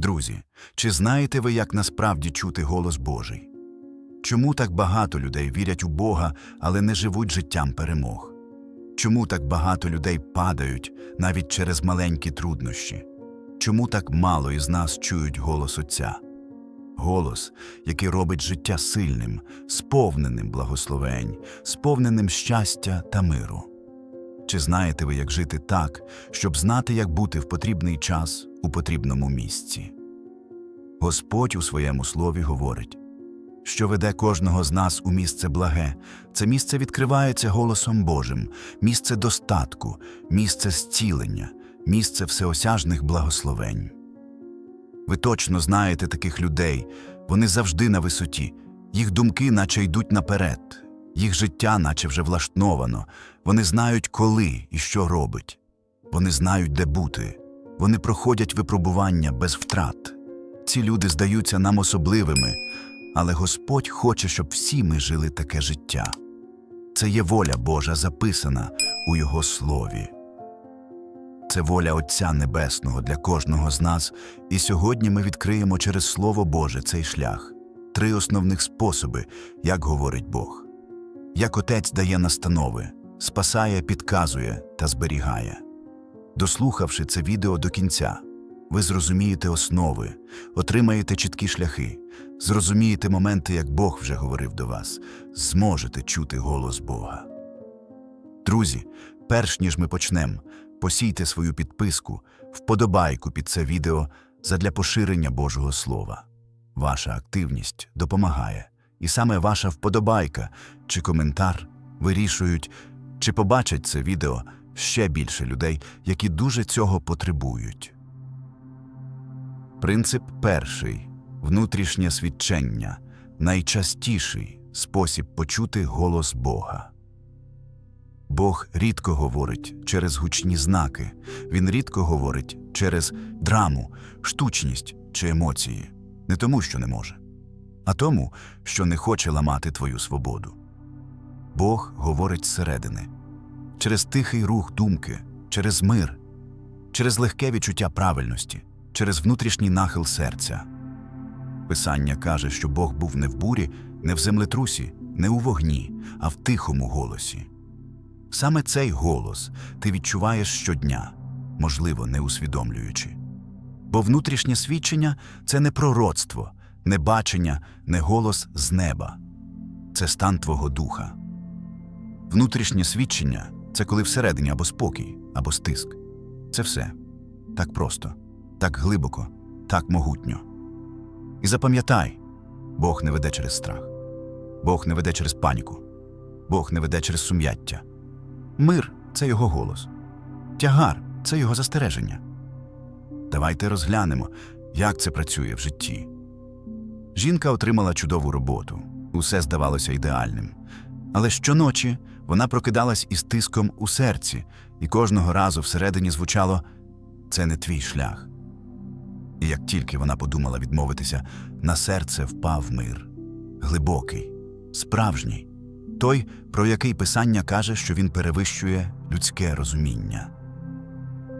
Друзі, чи знаєте ви, як насправді чути голос Божий? Чому так багато людей вірять у Бога, але не живуть життям перемог? Чому так багато людей падають навіть через маленькі труднощі? Чому так мало із нас чують голос Отця? Голос, який робить життя сильним, сповненим благословень, сповненим щастя та миру. Чи знаєте ви, як жити так, щоб знати, як бути в потрібний час у потрібному місці? Господь у своєму слові говорить, що веде кожного з нас у місце благе, це місце відкривається голосом Божим, місце достатку, місце зцілення, місце всеосяжних благословень. Ви точно знаєте таких людей, вони завжди на висоті, їх думки наче йдуть наперед, їх життя наче вже влаштовано, вони знають, коли і що робить, вони знають, де бути, вони проходять випробування без втрат. Ці люди здаються нам особливими, але Господь хоче, щоб всі ми жили таке життя. Це є воля Божа записана у Його слові. Це воля Отця Небесного для кожного з нас, і сьогодні ми відкриємо через Слово Боже цей шлях, три основних способи, як говорить Бог. Як Отець дає настанови, спасає, підказує та зберігає. Дослухавши це відео до кінця, ви зрозумієте основи, отримаєте чіткі шляхи, зрозумієте моменти, як Бог вже говорив до вас, зможете чути голос Бога. Друзі, перш ніж ми почнемо, посійте свою підписку, вподобайку під це відео задля поширення Божого Слова. Ваша активність допомагає, і саме ваша вподобайка чи коментар вирішують, чи побачать це відео ще більше людей, які дуже цього потребують. Принцип перший внутрішнє свідчення найчастіший спосіб почути голос Бога. Бог рідко говорить через гучні знаки, Він рідко говорить через драму, штучність чи емоції, не тому, що не може, а тому, що не хоче ламати твою свободу. Бог говорить зсередини, через тихий рух думки, через мир, через легке відчуття правильності, через внутрішній нахил серця. Писання каже, що Бог був не в бурі, не в землетрусі, не у вогні, а в тихому голосі. Саме цей голос ти відчуваєш щодня, можливо, не усвідомлюючи. Бо внутрішнє свідчення це не пророцтво, не бачення, не голос з неба, це стан твого духа. Внутрішнє свідчення це коли всередині або спокій, або стиск. Це все так просто, так глибоко, так могутньо. І запам'ятай, Бог не веде через страх, Бог не веде через паніку, Бог не веде через сум'яття. Мир це його голос, тягар це його застереження. Давайте розглянемо, як це працює в житті. Жінка отримала чудову роботу, усе здавалося ідеальним. Але щоночі вона прокидалась із тиском у серці, і кожного разу всередині звучало це не твій шлях. І як тільки вона подумала відмовитися, на серце впав мир глибокий, справжній, той, про який писання каже, що він перевищує людське розуміння.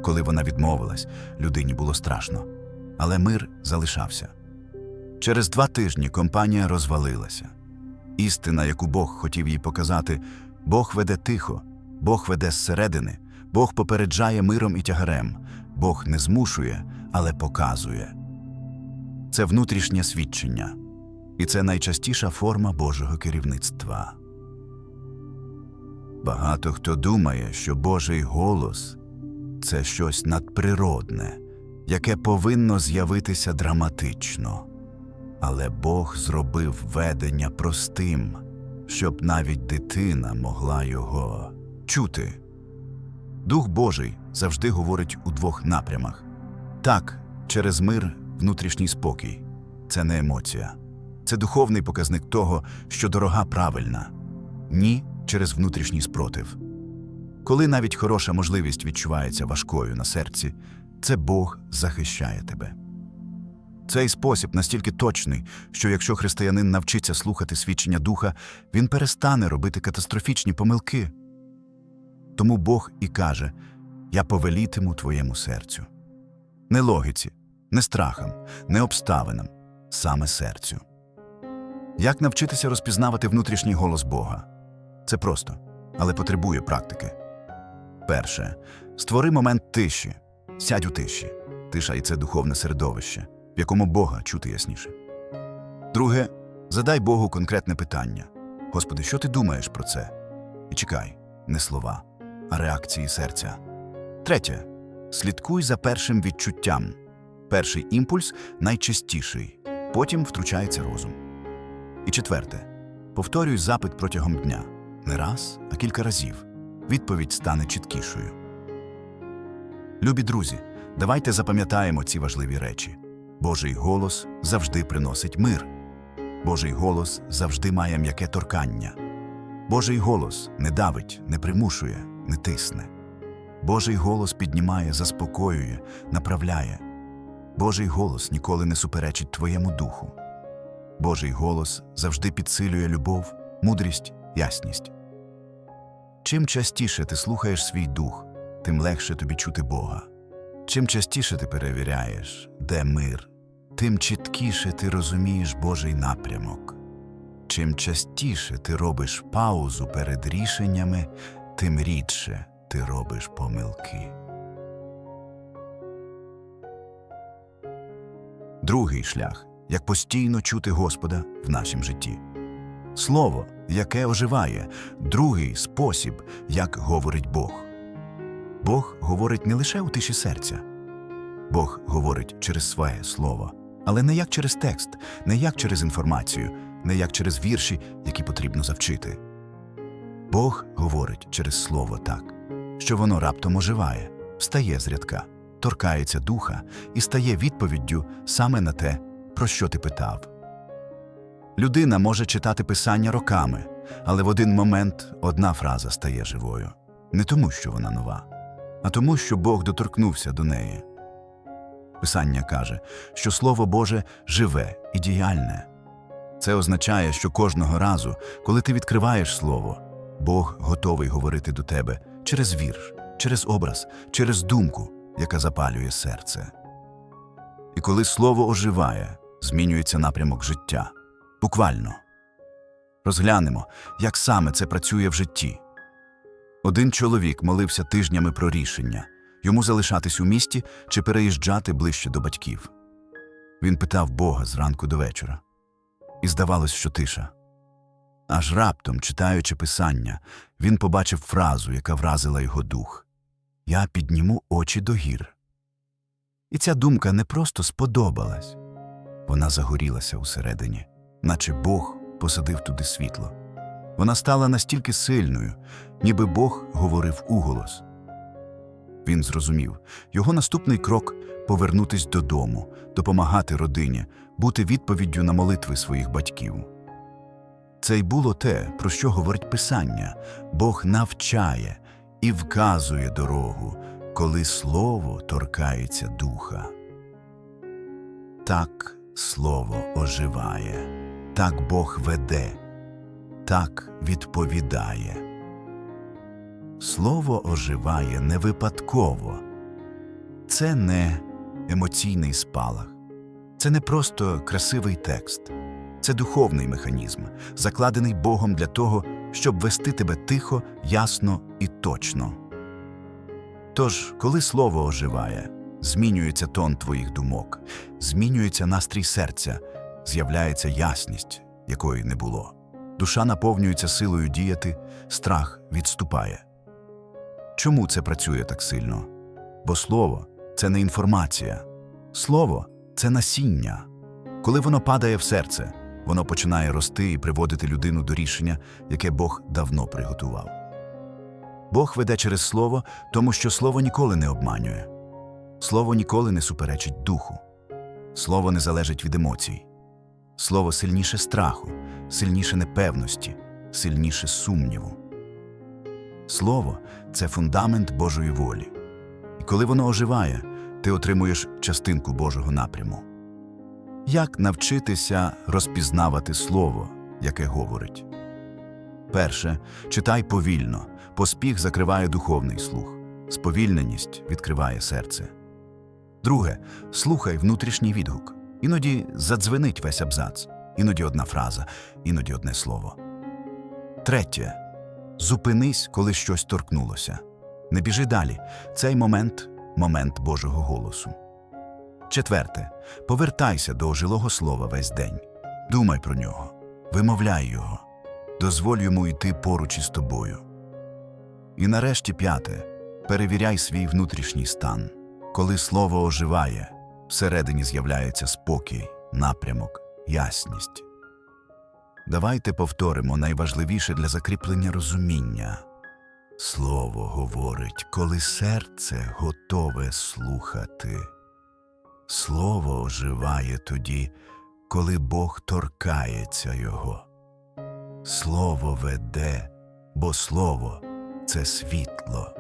Коли вона відмовилась, людині було страшно, але мир залишався. Через два тижні компанія розвалилася. Істина, яку Бог хотів їй показати, Бог веде тихо, Бог веде зсередини, Бог попереджає миром і тягарем, Бог не змушує, але показує. Це внутрішнє свідчення, і це найчастіша форма Божого керівництва. Багато хто думає, що Божий голос це щось надприродне, яке повинно з'явитися драматично. Але Бог зробив ведення простим, щоб навіть дитина могла його чути. Дух Божий завжди говорить у двох напрямах так, через мир, внутрішній спокій це не емоція, це духовний показник того, що дорога правильна, ні через внутрішній спротив. Коли навіть хороша можливість відчувається важкою на серці, це Бог захищає тебе. Цей спосіб настільки точний, що якщо християнин навчиться слухати свідчення духа, він перестане робити катастрофічні помилки. Тому Бог і каже: Я повелітиму твоєму серцю. Не логіці, Не страхам, не обставинам, саме серцю. Як навчитися розпізнавати внутрішній голос Бога? Це просто, але потребує практики. Перше. Створи момент тиші. Сядь у тиші. Тиша і це духовне середовище, в якому Бога чути ясніше. Друге. Задай Богу конкретне питання. Господи, що ти думаєш про це? І чекай, не слова, а реакції серця. Третє. Слідкуй за першим відчуттям. Перший імпульс найчастіший, потім втручається розум. І четверте. Повторюй запит протягом дня. Не раз, а кілька разів. Відповідь стане чіткішою. Любі друзі, давайте запам'ятаємо ці важливі речі. Божий голос завжди приносить мир. Божий голос завжди має м'яке торкання. Божий голос не давить, не примушує, не тисне. Божий голос піднімає, заспокоює, направляє. Божий голос ніколи не суперечить твоєму духу. Божий голос завжди підсилює любов, мудрість, ясність. Чим частіше ти слухаєш свій дух, тим легше тобі чути Бога. Чим частіше ти перевіряєш, де мир, тим чіткіше ти розумієш Божий напрямок. Чим частіше ти робиш паузу перед рішеннями, тим рідше ти робиш помилки. Другий шлях як постійно чути Господа в нашім житті. Слово, яке оживає, другий спосіб, як говорить Бог. Бог говорить не лише у тиші серця. Бог говорить через своє слово, але не як через текст, не як через інформацію, не як через вірші, які потрібно завчити. Бог говорить через слово так, що воно раптом оживає, встає з рядка, торкається духа і стає відповіддю саме на те, про що ти питав. Людина може читати писання роками, але в один момент одна фраза стає живою. Не тому, що вона нова, а тому, що Бог доторкнувся до неї. Писання каже, що Слово Боже живе і діяльне. Це означає, що кожного разу, коли ти відкриваєш Слово, Бог готовий говорити до тебе через вірш, через образ, через думку, яка запалює серце. І коли Слово оживає, змінюється напрямок життя. Буквально. Розглянемо, як саме це працює в житті. Один чоловік молився тижнями про рішення йому залишатись у місті чи переїжджати ближче до батьків. Він питав Бога зранку до вечора. І здавалось, що тиша. Аж раптом, читаючи писання, він побачив фразу, яка вразила його дух Я підніму очі до гір. І ця думка не просто сподобалась, вона загорілася усередині, наче Бог посадив туди світло. Вона стала настільки сильною, ніби Бог говорив уголос. Він зрозумів його наступний крок повернутись додому, допомагати родині, бути відповіддю на молитви своїх батьків. Це й було те, про що говорить Писання Бог навчає і вказує дорогу, коли слово торкається духа. Так слово оживає, так Бог веде, так відповідає. Слово оживає не випадково. Це не емоційний спалах, це не просто красивий текст, це духовний механізм, закладений Богом для того, щоб вести тебе тихо, ясно і точно. Тож, коли слово оживає, змінюється тон твоїх думок, змінюється настрій серця, з'являється ясність, якої не було. Душа наповнюється силою діяти, страх відступає. Чому це працює так сильно? Бо слово це не інформація. Слово це насіння. Коли воно падає в серце, воно починає рости і приводити людину до рішення, яке Бог давно приготував. Бог веде через слово, тому що слово ніколи не обманює. Слово ніколи не суперечить духу. Слово не залежить від емоцій. Слово сильніше страху, сильніше непевності, сильніше сумніву. Слово це фундамент Божої волі. І коли воно оживає, ти отримуєш частинку Божого напряму. Як навчитися розпізнавати слово, яке говорить? Перше, читай повільно, поспіх закриває духовний слух, сповільненість відкриває серце. Друге, слухай внутрішній відгук. Іноді задзвенить весь абзац, іноді одна фраза, іноді одне слово. Третє. Зупинись, коли щось торкнулося. Не біжи далі. Цей момент момент Божого голосу. Четверте. Повертайся до ожилого слова весь день. Думай про нього, вимовляй його, дозволь йому йти поруч із тобою. І нарешті п'яте. Перевіряй свій внутрішній стан. Коли слово оживає, всередині з'являється спокій, напрямок, ясність. Давайте повторимо найважливіше для закріплення розуміння. Слово говорить, коли серце готове слухати. Слово оживає тоді, коли Бог торкається його. Слово веде, бо слово це світло.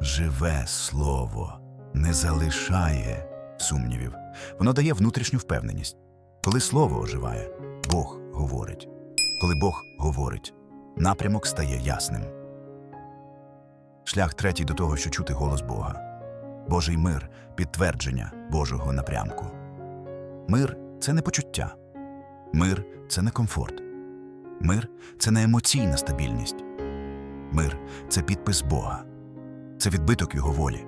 Живе слово не залишає сумнівів. Воно дає внутрішню впевненість. Коли слово оживає, Бог говорить. Коли Бог говорить, напрямок стає ясним. Шлях третій до того, що чути голос Бога. Божий мир підтвердження Божого напрямку. Мир це не почуття. Мир це не комфорт. Мир це не емоційна стабільність. Мир це підпис Бога. Це відбиток Його волі.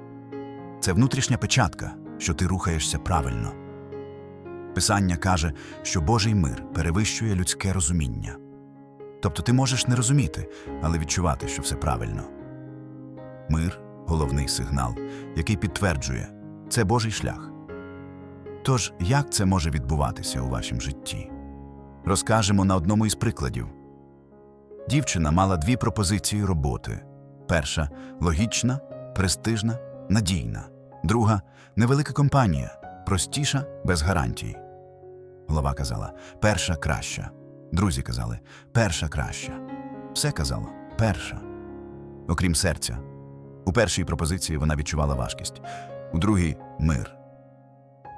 Це внутрішня печатка, що ти рухаєшся правильно. Писання каже, що Божий мир перевищує людське розуміння. Тобто ти можеш не розуміти, але відчувати, що все правильно. Мир головний сигнал, який підтверджує це Божий шлях. Тож, як це може відбуватися у вашому житті? Розкажемо на одному із прикладів. Дівчина мала дві пропозиції роботи: перша логічна, престижна, надійна, друга невелика компанія, простіша, без гарантій. Голова казала перша краща. Друзі казали перша краща. Все казало перша. Окрім серця. У першій пропозиції вона відчувала важкість, у другій мир.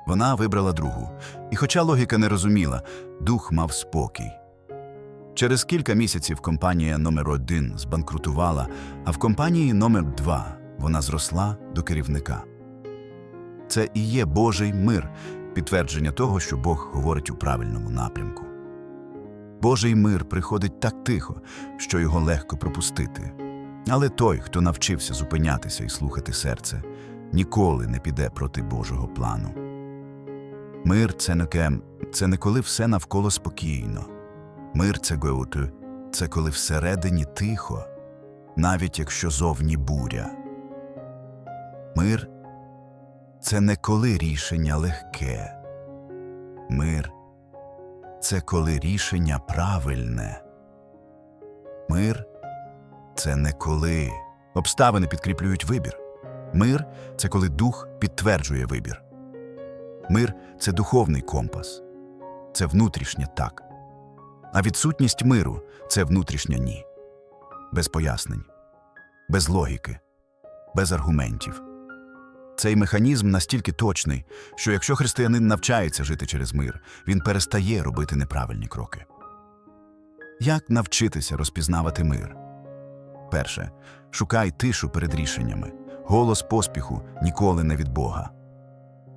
Вона вибрала другу, і, хоча логіка не розуміла, дух мав спокій. Через кілька місяців компанія номер один збанкрутувала, а в компанії номер два вона зросла до керівника. Це і є Божий мир, підтвердження того, що Бог говорить у правильному напрямку. Божий мир приходить так тихо, що його легко пропустити. Але той, хто навчився зупинятися і слухати серце, ніколи не піде проти Божого плану. Мир це не це не коли все навколо спокійно. Мир це гоуту, це коли всередині тихо, навіть якщо зовні буря. Мир це не коли рішення легке. Мир це коли рішення правильне. Мир це не коли обставини підкріплюють вибір. Мир це коли дух підтверджує вибір. Мир це духовний компас, це внутрішнє так. А відсутність миру це внутрішнє ні. Без пояснень, без логіки, без аргументів. Цей механізм настільки точний, що якщо християнин навчається жити через мир, він перестає робити неправильні кроки. Як навчитися розпізнавати мир? Перше, шукай тишу перед рішеннями. Голос поспіху ніколи не від Бога.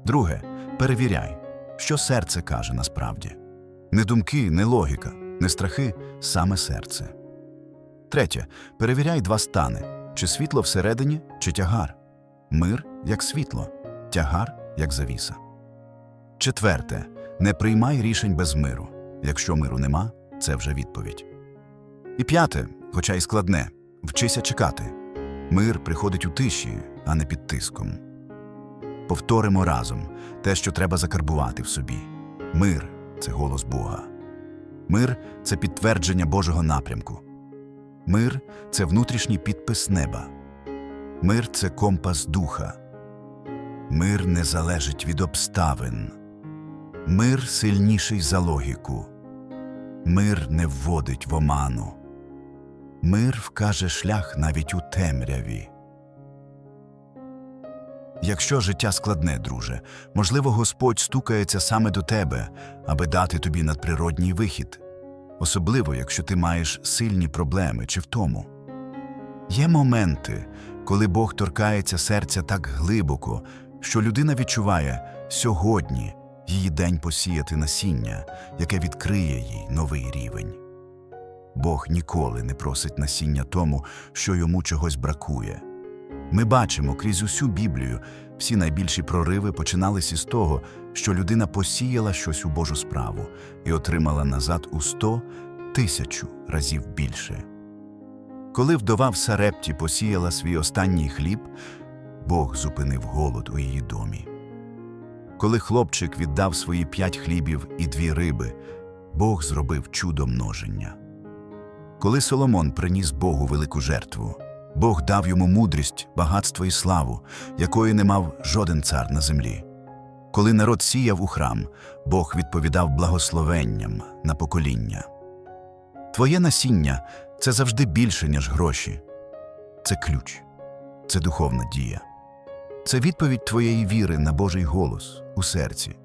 Друге, перевіряй, що серце каже насправді. Не думки, не логіка, не страхи, саме серце. Третє, перевіряй два стани: чи світло всередині, чи тягар. Мир як світло, тягар як завіса. Четверте, не приймай рішень без миру. Якщо миру нема, це вже відповідь. І п'яте, хоча й складне, вчися чекати. Мир приходить у тиші, а не під тиском. Повторимо разом те, що треба закарбувати в собі. Мир це голос Бога. Мир це підтвердження Божого напрямку. Мир це внутрішній підпис неба. Мир це компас духа. Мир не залежить від обставин. Мир сильніший за логіку. Мир не вводить в оману. Мир вкаже шлях навіть у темряві. Якщо життя складне, друже, можливо, Господь стукається саме до тебе, аби дати тобі надприродній вихід, особливо якщо ти маєш сильні проблеми чи втому. Є моменти, коли Бог торкається серця так глибоко, що людина відчуває сьогодні її день посіяти насіння, яке відкриє їй новий рівень. Бог ніколи не просить насіння тому, що йому чогось бракує. Ми бачимо крізь усю Біблію, всі найбільші прориви починались із того, що людина посіяла щось у Божу справу і отримала назад у сто тисячу разів більше. Коли вдова в Сарепті посіяла свій останній хліб, Бог зупинив голод у її домі. Коли хлопчик віддав свої п'ять хлібів і дві риби, Бог зробив чудо множення. Коли Соломон приніс Богу велику жертву, Бог дав йому мудрість, багатство і славу, якої не мав жоден цар на землі. Коли народ сіяв у храм, Бог відповідав благословенням на покоління. Твоє насіння це завжди більше, ніж гроші. Це ключ, це духовна дія. Це відповідь твоєї віри на Божий голос у серці.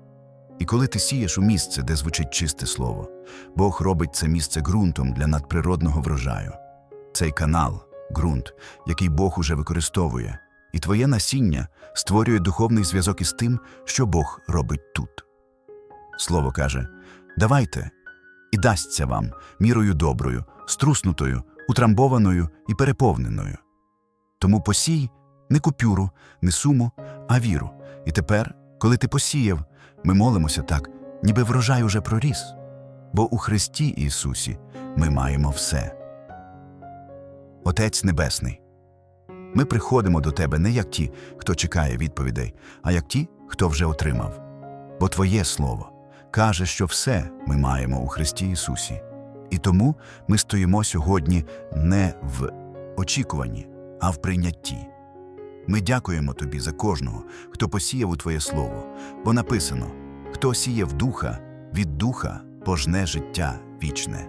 І коли ти сієш у місце, де звучить чисте слово, Бог робить це місце ґрунтом для надприродного врожаю. Цей канал ґрунт, який Бог уже використовує, і твоє насіння створює духовний зв'язок із тим, що Бог робить тут. Слово каже: Давайте, і дасться вам мірою доброю, струснутою, утрамбованою і переповненою. Тому посій не купюру, не суму, а віру. І тепер, коли ти посіяв, ми молимося так, ніби врожай уже проріс. Бо у Христі Ісусі ми маємо все. Отець Небесний, ми приходимо до Тебе не як ті, хто чекає відповідей, а як ті, хто вже отримав. Бо Твоє Слово каже, що все ми маємо у Христі Ісусі. І тому ми стоїмо сьогодні не в очікуванні, а в прийнятті. Ми дякуємо Тобі за кожного, хто посіяв у Твоє Слово, бо написано: хто сіє в духа, від духа пожне життя вічне.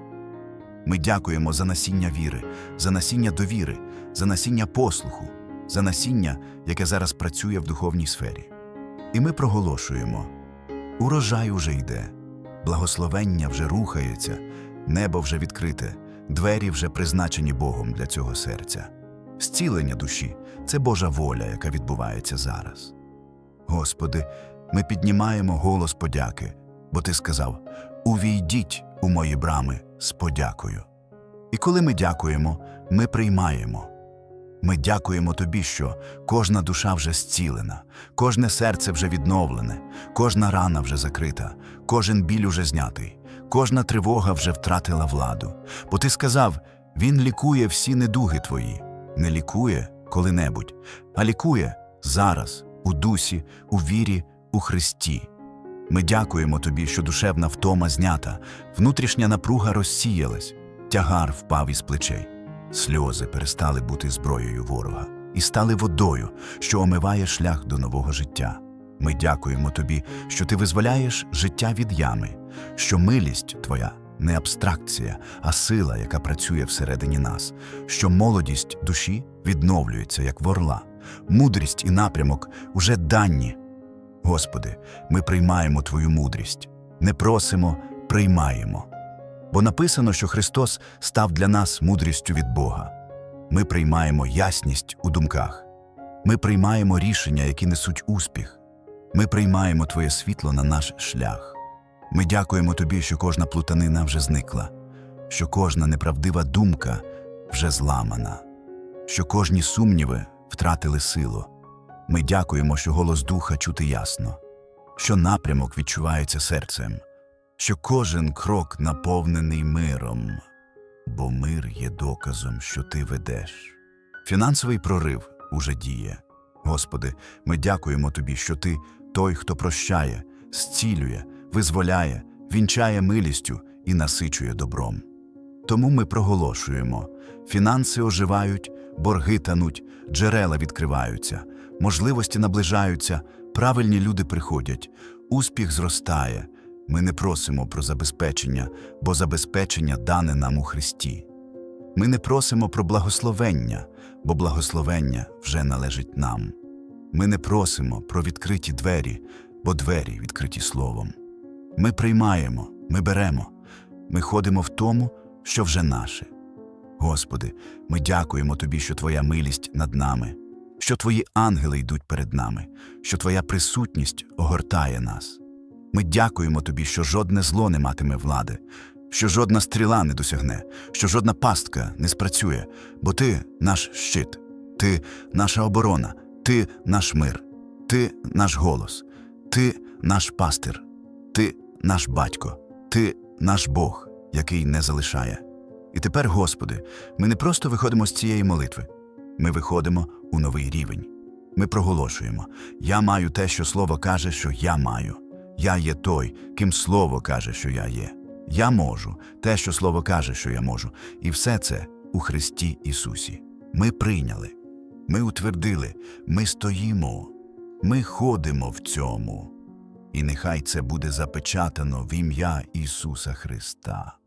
Ми дякуємо за насіння віри, за насіння довіри, за насіння послуху, за насіння, яке зараз працює в духовній сфері. І ми проголошуємо: урожай уже йде, благословення вже рухається, небо вже відкрите, двері вже призначені Богом для цього серця. Зцілення душі це Божа воля, яка відбувається зараз. Господи, ми піднімаємо голос подяки, бо Ти сказав: Увійдіть у мої брами з подякою. І коли ми дякуємо, ми приймаємо. Ми дякуємо Тобі, що кожна душа вже зцілена, кожне серце вже відновлене, кожна рана вже закрита, кожен біль уже знятий, кожна тривога вже втратила владу. Бо ти сказав, Він лікує всі недуги твої, не лікує коли-небудь, а лікує зараз, у дусі, у вірі, у Христі. Ми дякуємо тобі, що душевна втома знята, внутрішня напруга розсіялась, тягар впав із плечей. Сльози перестали бути зброєю ворога і стали водою, що омиває шлях до нового життя. Ми дякуємо тобі, що ти визволяєш життя від ями, що милість твоя не абстракція, а сила, яка працює всередині нас, що молодість душі відновлюється, як ворла, мудрість і напрямок уже дані. Господи, ми приймаємо Твою мудрість, не просимо, приймаємо. Бо написано, що Христос став для нас мудрістю від Бога. Ми приймаємо ясність у думках, ми приймаємо рішення, які несуть успіх, ми приймаємо Твоє світло на наш шлях. Ми дякуємо Тобі, що кожна плутанина вже зникла, що кожна неправдива думка вже зламана, що кожні сумніви втратили силу. Ми дякуємо, що голос духа чути ясно, що напрямок відчувається серцем, що кожен крок наповнений миром, бо мир є доказом, що ти ведеш. Фінансовий прорив уже діє. Господи, ми дякуємо Тобі, що Ти той, хто прощає, зцілює, визволяє, вінчає милістю і насичує добром. Тому ми проголошуємо: фінанси оживають, борги тануть, джерела відкриваються, можливості наближаються, правильні люди приходять, успіх зростає. Ми не просимо про забезпечення, бо забезпечення дане нам у Христі. Ми не просимо про благословення, бо благословення вже належить нам. Ми не просимо про відкриті двері, бо двері відкриті словом. Ми приймаємо, ми беремо, ми ходимо в тому, що вже наше. Господи, ми дякуємо Тобі, що Твоя милість над нами, що Твої ангели йдуть перед нами, що Твоя присутність огортає нас. Ми дякуємо Тобі, що жодне зло не матиме влади, що жодна стріла не досягне, що жодна пастка не спрацює, бо Ти наш щит, Ти наша оборона, Ти наш мир, Ти наш голос, Ти наш пастир, Ти наш батько, Ти наш Бог, який не залишає. І тепер, Господи, ми не просто виходимо з цієї молитви, ми виходимо у новий рівень. Ми проголошуємо: Я маю те, що Слово каже, що я маю. Я є той, ким Слово каже, що я є. Я можу те, що Слово каже, що я можу. І все це у Христі Ісусі. Ми прийняли, ми утвердили, ми стоїмо, ми ходимо в цьому. І нехай це буде запечатано в ім'я Ісуса Христа.